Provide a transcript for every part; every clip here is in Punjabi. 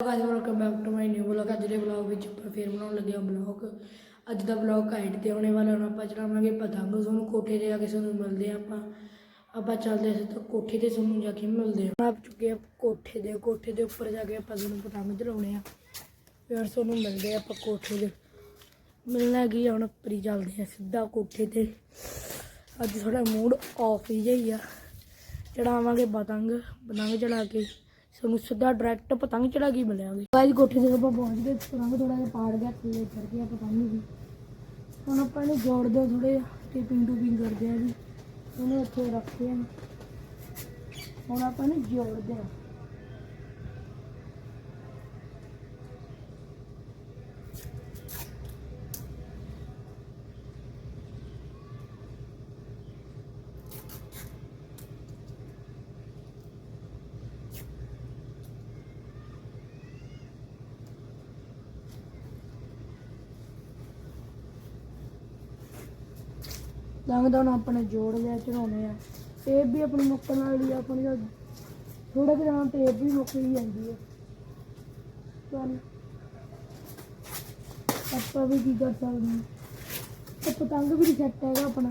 Guys welcome back to my new vlog ਅੱਜ ਦੇ ਵਲੌਗ ਵਿੱਚ ਆਪਾਂ ਫੇਰ ਬਣਾਉਣ ਲੱਗੇ ਹਾਂ ਵਲੌਗ ਅੱਜ ਦਾ ਵਲੌਗ ਹਾਈਟ ਤੇ ਆਉਣੇ ਵਾਲਾ ਹੁਣ ਆਪਾਂ ਚੜਾਵਾਂਗੇ ਪਤੰਗ। ਤੁਹਾਨੂੰ ਕੋਠੇ ਤੇ ਜਾ ਕੇ ਤੁਹਾਨੂੰ ਮਿਲਦੇ ਹਾਂ ਆਪਾਂ। ਆਪਾਂ ਚੱਲਦੇ ਹਾਂ ਤਾਂ ਕੋਠੇ ਤੇ ਤੁਹਾਨੂੰ ਜਾ ਕੇ ਮਿਲਦੇ ਹਾਂ। ਆਪ ਚੁੱਕੇ ਆ ਕੋਠੇ ਦੇ। ਕੋਠੇ ਦੇ ਉੱਪਰ ਜਾ ਕੇ ਆਪਾਂ ਤੁਹਾਨੂੰ ਪਤੰਗ ਚਲਾਉਣੇ ਆ ਫਿਰ ਤੁਹਾਨੂੰ ਮਿਲਦੇ ਆ ਆਪਾਂ ਕੋਠੇ ਦੇ। ਮਿਲਣਾ ਕੀ ਆ, ਹੁਣ ਉੱਪਰੀ ਚੱਲਦੇ ਆ ਸਿੱਧਾ ਕੋਠੇ ਤੇ। ਅੱਜ ਥੋੜਾ ਮੂਡ ਆਫ ਹੀ ਜਾਈ ਆ। ਚੜਾਵਾਂਗੇ ਪਤੰਗ। ਪਤੰਗ ਚੜਾ ਕੇ ਸਾਨੂੰ ਸਿੱਧਾ ਡਾਇਰੈਕਟ ਪਤੰਗ ਚੜਾ ਕੇ ਹੀ ਮਿਲਾਂਗੇ ਗਾਇਸ ਕੋਠੇ ਤੇ ਆਪਾਂ ਪਹੁੰਚ ਗਏ ਪਤੰਗ ਥੋੜਾ ਜਿਹਾ ਪਾੜ ਗਿਆ, ਥੱਲੇ ਚੜ ਗਿਆ ਪਤੰਗ ਵੀ ਹੁਣ ਆਪਾਂ ਇਹਨੂੰ ਜੋੜਦੇ ਹਾਂ ਥੋੜੇ ਤੇ ਪਿੰਡੂ ਟੂਪਿੰਗ ਕਰਦੇ ਆ ਜੀ। ਇਹਨੂੰ ਇੱਥੇ ਰੱਖਦੇ ਆ ਹੁਣ ਆਪਾਂ ਇਹਨੂੰ ਜੋੜਦੇ ਆ ਲੰਘ ਦਾ ਹੁਣ ਆਪਣੇ ਜੋੜ ਲਿਆ ਚੜਾਉਣੇ ਆ। ਟੇਪ ਵੀ ਆਪਣੀ ਮੁੱਕਣ ਵਾਲੀ ਆ, ਆਪਣੀ ਥੋੜਾ ਜਿਹਾ ਟੇਪ ਵੀ ਮੁੱਕ ਹੀ ਜਾਂਦੀ ਹੈ ਚੱਲ। ਆਪਾਂ ਵੀ ਕੀ ਕਰ ਸਕਦੇ ਹਾਂ ਤੇ ਪਤੰਗ ਵੀ ਸੈੱਟ ਹੈਗਾ ਆਪਣਾ।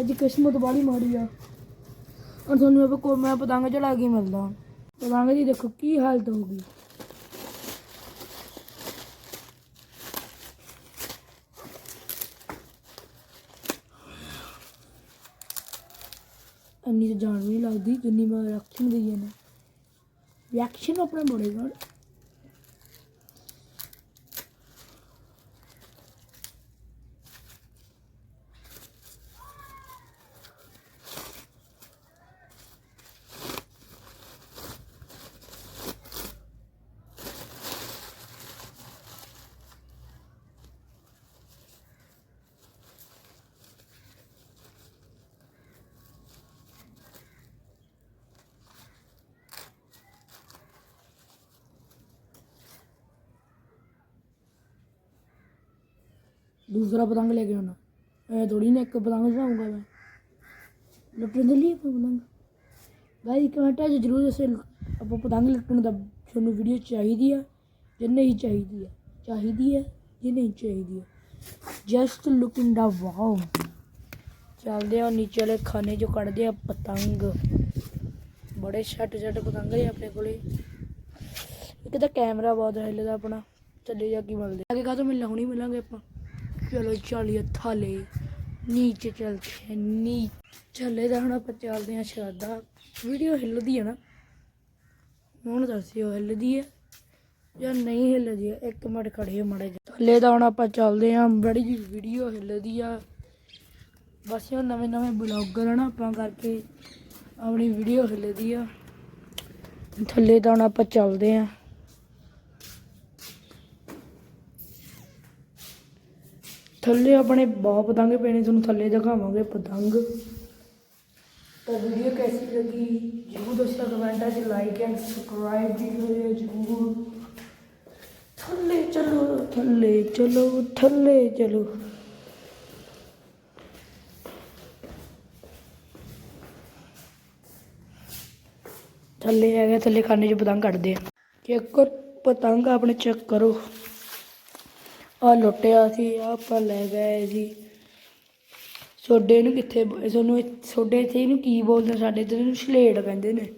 ਅੱਜ ਕਿਸਮਤ ਵਾਲੀ ਮਾੜੀ ਆ। ਔਰ ਤੁਹਾਨੂੰ ਇਹ ਕੋ ਮੈਂ ਪਤੰਗ ਚੜਾ ਕੇ ਮਿਲਦਾ। ਪਤੰਗ ਦੀ ਦੇਖੋ ਕੀ ਹਾਲਤ ਹੋ ਇੰਨੀ ਤਾਂ ਜਾਣ ਵੀ ਨਹੀਂ ਲੱਗਦੀ ਜਿੰਨੀ ਮੈਂ ਰਿਐਕਸ਼ਨ ਦੀ ਹੈ ਨਾ ਰਿਐਕਸ਼ਨ ਆਪਣਾ ਬੜੇਗਾ ਦੂਸਰਾ ਪਤੰਗ ਲੈ ਕੇ ਆਉਣਾ। ਐ ਥੋੜੀ ਨਾ ਇੱਕ ਪਤੰਗ ਚੜਾਉਂਗਾ ਮੈਂ। ਲੁੱਟਣ ਦੇ ਲਈ ਆਪਾਂ ਪਤੰਗ। ਗਾਈ ਕਮੈਂਟਾਂ 'ਚ ਜ਼ਰੂਰ ਦੱਸੋ, ਆਪਾਂ ਪਤੰਗ ਲੁੱਟਣ ਦਾ ਤੁਹਾਨੂੰ ਵੀਡੀਓ ਚਾਹੀਦੀ ਆ ਜਾਂ ਨਹੀਂ ਚਾਹੀਦੀ ਆ? ਚਾਹੀਦੀ ਹੈ ਜਾਂ ਨਹੀਂ ਚਾਹੀਦੀ ਆ? ਜਸਟ ਲੁਕਿੰਗ ਦਾ ਵਾਓ ਚੱਲਦੇ ਆ ਨੀਚੇ ਵਾਲੇ ਖਾਨੇ 'ਚੋਂ ਕੱਢਦੇ ਆ ਪਤੰਗ। ਬੜੇ ਛੱਟ ਛੱਟ ਪਤੰਗ ਨੇ ਆਪਣੇ ਕੋਲੇ। ਇੱਕ ਤਾਂ ਕੈਮਰਾ ਬਹੁਤ ਹਿੱਲਦਾ ਆਪਣਾ। ਚੱਲੇ ਜਾ ਕੇ ਮਿਲਦੇ ਅੱਗੇ ਕਾਹਤੋਂ ਮਿਲਣਾ, ਹੁਣੀ ਮਿਲਾਂਗੇ ਆਪਾਂ। ਚਲੋ ਚੱਲੀਏ ਥਾਲੇ ਨੀਚੇ ਚਲਦੇ हैं ਨੀ ਚੱਲੇ ਤਾਂ ਹੁਣ ਆਪਾਂ ਚੱਲਦੇ ਹਾਂ ਸ਼ਰਦਾ। ਵੀਡੀਓ ਹਿੱਲਦੀ ਹੈ ਨਾ। ਹੁਣ ਦੱਸਿਓ ਹਿੱਲਦੀ ਹੈ ਜਾਂ ਨਹੀਂ ਹਿੱਲਦੀ ਹੈ ਇੱਕ ਮਿੰਟ ਖੜੇ ਮੜੇ ਥੱਲੇ ਤਾਂ ਹੁਣ ਆਪਾਂ ਚੱਲਦੇ ਹਾਂ। ਬੜੀ ਜੀ ਵੀਡੀਓ ਹਿੱਲਦੀ ਆ। ਬਸ ਇਹ ਨਵੇਂ ਨਵੇਂ ਬਲੌਗਰ ਹਨ ਆਪਾਂ ਕਰਕੇ ਆਪਣੀ ਵੀਡੀਓ ਹਿੱਲਦੀ ਆ। ਥੱਲੇ ਤਾਂ ਹੁਣ ਆਪਾਂ ਚੱਲਦੇ ਹਾਂ। ਥੱਲੇ ਆਪਣੇ ਬਹੁਤ ਪਤੰਗ ਪਏ ਨੇ ਤੁਹਾਨੂੰ ਥੱਲੇ ਦਿਖਾਵਾਂਗੇ ਪਤੰਗ ਤਾਂ ਵੀਡੀਓ ਕੈਸੀ ਲੱਗੀ? ਜਰੂਰ ਦੱਸੋ ਕਮੈਂਟਾਂ 'ਚ ਲਾਈਕ ਐਂਡ ਸਬਸਕ੍ਰਾਈਬ ਵੀ ਕਰਿਓ ਜਰੂਰ। ਥੱਲੇ ਚਲੋ ਥੱਲੇ ਚਲੋ ਥੱਲੇ ਚਲੋ। ਥੱਲੇ ਆ ਗਿਆ ਥੱਲੇ ਖਾਨੇ 'ਚ ਪਤੰਗ ਕੱਢਦੇ ਆ। ਚੈੱਕ ਕਰ ਪਤੰਗ ਆਪਣੇ ਚੈੱਕ ਕਰੋ। ਆ ਲੁੱਟਿਆ ਸੀ ਆਹ ਆਪਾਂ ਲੈ ਗਏ ਸੀ। ਸੋਡੇ ਨੂੰ ਕਿੱਥੇ ਬ- ਤੁਹਾਨੂੰ ਸੋਡੇ ਇੱਥੇ ਇਹਨੂੰ ਕੀ ਬੋਲਦੇ ਸਾਡੇ ਇੱਧਰ ਇਹਨੂੰ ਛਲੇੜ ਕਹਿੰਦੇ ਨੇ।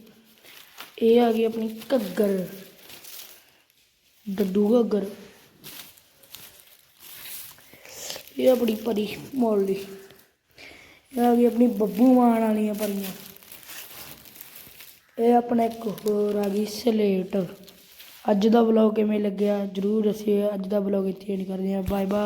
ਇਹ ਆ ਗਈ ਆਪਣੀ ਘੱਗਰ। ਡੱਡੂ ਘੱਗਰ। ਇਹ ਆਪਣੀ ਪਰੀ ਮੋਲੀ ਇਹ ਆ ਗਈ ਆਪਣੀ ਬੱਬੂ ਮਾਨ ਵਾਲੀਆਂ ਪਰੀਆਂ। ਇਹ ਆਪਣਾ ਇੱਕ ਹੋਰ ਆ ਗਈ ਸਲੇਟ। ਅੱਜ ਦਾ ਵਲੌਗ ਕਿਵੇਂ ਲੱਗਿਆ? ਜਰੂਰ ਅਸੀਂ ਅੱਜ ਦਾ ਵਲੌਗ ਇੱਥੇ ਨਹੀਂ ਕਰਦੇ ਹਾਂ। Bye bye